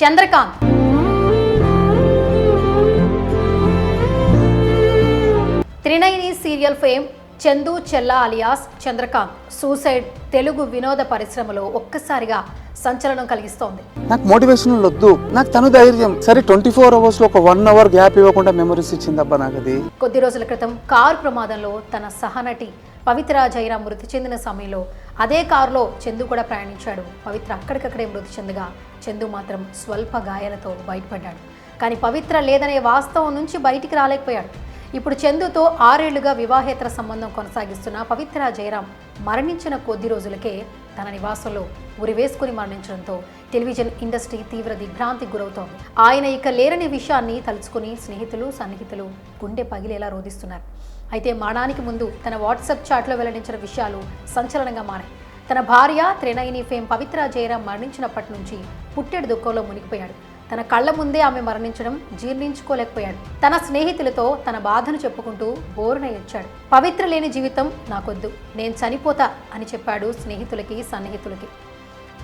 Chandrakanth. Trinayani serial fame Chandu Chella alias Chandrakanth. Suicide Telugu వినోద పరిశ్రమలో ఒక్కసారిగా సంచలనం కలిగిస్తోంది. నాకు మోటివేషనల్ వద్దు నాకు తను ధైర్యం. సరే ట్వంటీ ఫోర్ అవర్స్లో ఒక వన్ అవర్ గ్యాప్ ఇవ్వకుండా మెమరీస్ ఇచ్చిందబ్బా నాకు అది కొద్ది రోజుల క్రితం కారు ప్రమాదంలో తన సహనటి పవిత్ర జైరాం మృతి చెందిన సమయంలో అదే కారులో చందు కూడా ప్రయాణించాడు. పవిత్ర అక్కడికక్కడే మృతి చెందగా చందు మాత్రం స్వల్ప గాయాలతో బయటపడ్డాడు. కానీ పవిత్ర లేదనే వాస్తవం నుంచి బయటికి రాలేకపోయాడు. ఇప్పుడు చందుతో ఆరేళ్ళుగా వివాహేతర సంబంధం కొనసాగిస్తున్న పవిత్ర జయరాం మరణించిన కొద్ది రోజులకే తన నివాసంలో ఉరివేసుకుని మరణించడంతో టెలివిజన్ ఇండస్ట్రీ తీవ్ర దిగ్భ్రాంతికి గురవుతోంది. ఆయన ఇక లేరని విషయాన్ని తలుచుకుని స్నేహితులు సన్నిహితులు గుండె పగిలేలా రోధిస్తున్నారు. అయితే మరణానికి ముందు తన వాట్సాప్ చాట్లో వెల్లడించిన విషయాలు సంచలనంగా మారాయి. తన భార్య త్రినయిని ఫేమ్ పవిత్ర జయరాం మరణించినప్పటి నుంచి పుట్టెడు దుఃఖంలో మునిగిపోయాడు. తన కళ్ళ ముందే ఆమె మరణించడం జీర్ణించుకోలేకపోయాడు. తన స్నేహితులతో తన బాధను చెప్పుకుంటూ బోరున ఏడ్చాడు. పవిత్ర లేని జీవితం నాకొద్దు. నేను చనిపోతా అని చెప్పాడు స్నేహితులకి సన్నిహితులకి.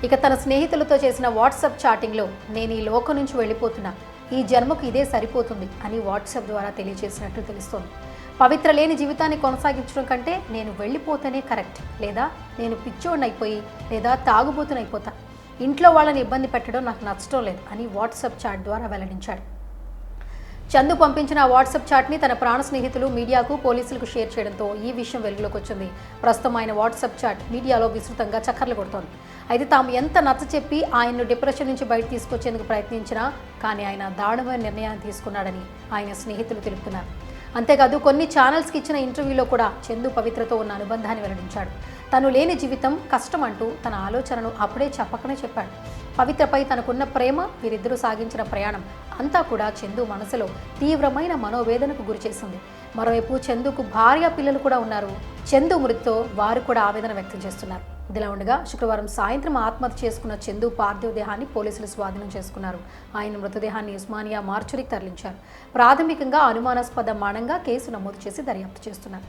ఇక తన స్నేహితులతో చేసిన వాట్సాప్ చాటింగ్లో నేను ఈ లోకం నుంచి వెళ్ళిపోతున్నా. ఈ జన్మకు ఇదే సరిపోతుంది అని వాట్సాప్ ద్వారా తెలియజేసినట్లు తెలుస్తోంది. పవిత్ర లేని జీవితాన్ని కొనసాగించడం కంటే నేను వెళ్ళిపోతేనే కరెక్ట్. లేదా నేను పిచ్చోడినైపోయి లేదా తాగుబోతునైపోతా. ఇంట్లో వాళ్ళని ఇబ్బంది పెట్టడం నాకు నచ్చడం లేదు అని వాట్సాప్ చాట్ ద్వారా వెల్లడించాడు. చందు పంపించిన వాట్సాప్ చాట్ని తన ప్రాణ స్నేహితులు మీడియాకు పోలీసులకు షేర్ చేయడంతో ఈ విషయం వెలుగులోకి వచ్చింది. ప్రస్తుతం ఆయన వాట్సాప్ చాట్ మీడియాలో విస్తృతంగా చక్కర్లు కొడుతోంది. అయితే తాము ఎంత నచ్చ చెప్పి ఆయన్ను డిప్రెషన్ నుంచి బయట తీసుకొచ్చేందుకు ప్రయత్నించినా కానీ ఆయన దారుణమైన నిర్ణయాన్ని తీసుకున్నాడని ఆయన స్నేహితులు తెలుపుతున్నారు. అంతేకాదు కొన్ని ఛానల్స్కి ఇచ్చిన ఇంటర్వ్యూలో కూడా చందు పవిత్రతో ఉన్న అనుబంధాన్ని వెల్లడించాడు. తను లేని జీవితం కష్టం అంటూ తన ఆలోచనను అప్పుడే చెప్పకనే చెప్పాడు. పవిత్రపై తనకున్న ప్రేమ వీరిద్దరూ సాగించిన ప్రయాణం అంతా కూడా చందు మనసులో తీవ్రమైన మనోవేదనకు గురిచేసింది మరోవైపు చందుకు భార్య పిల్లలు కూడా ఉన్నారు. చందు మృతితో వారు కూడా ఆవేదన వ్యక్తం చేస్తున్నారు. ఇదిలా ఉండగా శుక్రవారం సాయంత్రం ఆత్మహత్య చేసుకున్న చందు పార్థివ దేహాన్ని పోలీసులు స్వాధీనం చేసుకున్నారు. ఆయన మృతదేహాన్ని ఉస్మానియా మార్చురికి తరలించారు. ప్రాథమికంగా అనుమానాస్పద మానంగా కేసు నమోదు చేసి దర్యాప్తు చేస్తున్నారు.